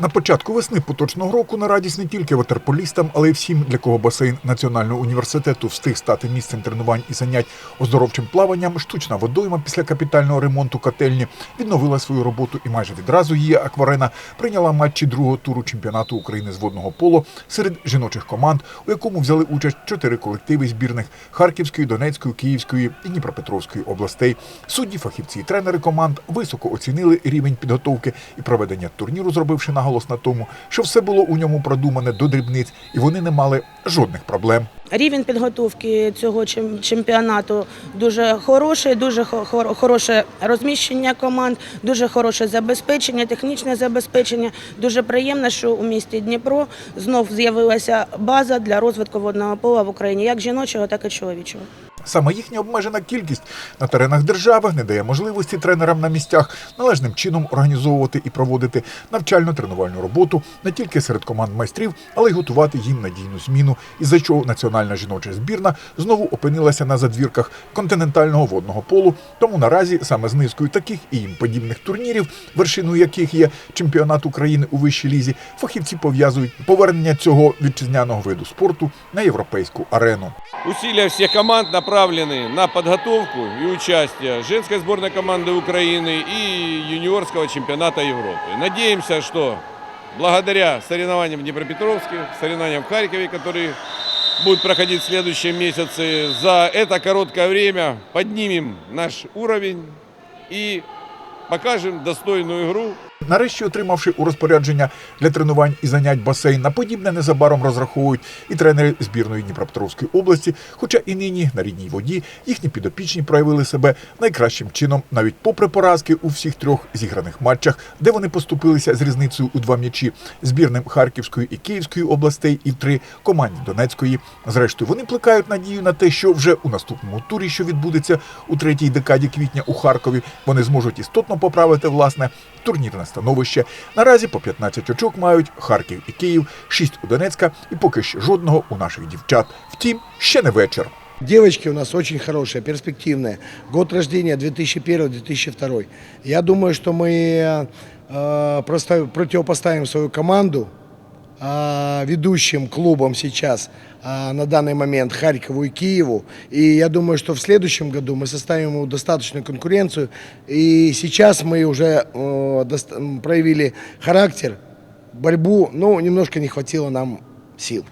На початку весни поточного року на радість не тільки ватерполістам, але й всім, для кого басейн Національного університету встиг стати місцем тренувань і занять оздоровчим плаванням. Штучна водойма після капітального ремонту котельні відновила свою роботу і майже відразу її акварена прийняла матчі другого туру чемпіонату України з водного поло серед жіночих команд, у якому взяли участь чотири колективи збірних Харківської, Донецької, Київської і Дніпропетровської областей. Судді, фахівці і тренери команд високо оцінили рівень підготовки і проведення турніру, зробивши наголос на тому, що все було у ньому продумане до дрібниць, і вони не мали жодних проблем. Рівень підготовки цього чемпіонату дуже хороший, дуже хо- хороше розміщення команд, дуже хороше забезпечення, технічне забезпечення. Дуже приємно, що у місті Дніпро знов з'явилася база для розвитку водного пола в Україні, як жіночого, так і чоловічого. Саме їхня обмежена кількість на теренах держави не дає можливості тренерам на місцях належним чином організовувати і проводити навчально-тренувальну роботу не тільки серед команд майстрів, але й готувати їм надійну зміну, із-за чого національна жіноча збірна знову опинилася на задвірках континентального водного полу. Тому наразі саме з низкою таких і їм подібних турнірів, вершиною яких є чемпіонат України у вищій лізі, фахівці пов'язують повернення цього вітчизняного виду спорту на європейську арену. Усилия всех команд направлены на подготовку и участие женской сборной команды Украины и юниорского чемпионата Европы. Надеемся, что благодаря соревнованиям в Днепропетровске, соревнованиям в Харькове, которые будут проходить в следующем месяце, за это короткое время поднимем наш уровень и покажем достойную игру Нарешті, отримавши у розпорядження для тренувань і занять басейн, на подібне незабаром розраховують і тренери збірної Дніпропетровської області. Хоча і нині на рідній воді їхні підопічні проявили себе найкращим чином, навіть попри поразки у всіх трьох зіграних матчах, де вони поступилися з різницею у два м'ячі збірним Харківської і Київської областей і в три команді Донецької. Зрештою, вони плекають надію на те, що вже у наступному турі, що відбудеться у третій декаді квітня у Харкові, вони зможуть істотно поправити власне турнірне становище. Наразі по 15 очок мають Харків і Київ, 6 у Донецька і поки що жодного у наших дівчат. Втім, ще не вечір. Девочки у нас очень хорошие, перспективные. Год рождения 2001-2002. Я думаю, что мы э, просто противопоставим свою команду э, ведущим клубам сейчас э, на данный момент Харькову и Киеву. И я думаю, что в следующем году мы составим ему достаточную конкуренцию. И сейчас мы уже э, проявили характер, борьбу, но немножко не хватило нам сил.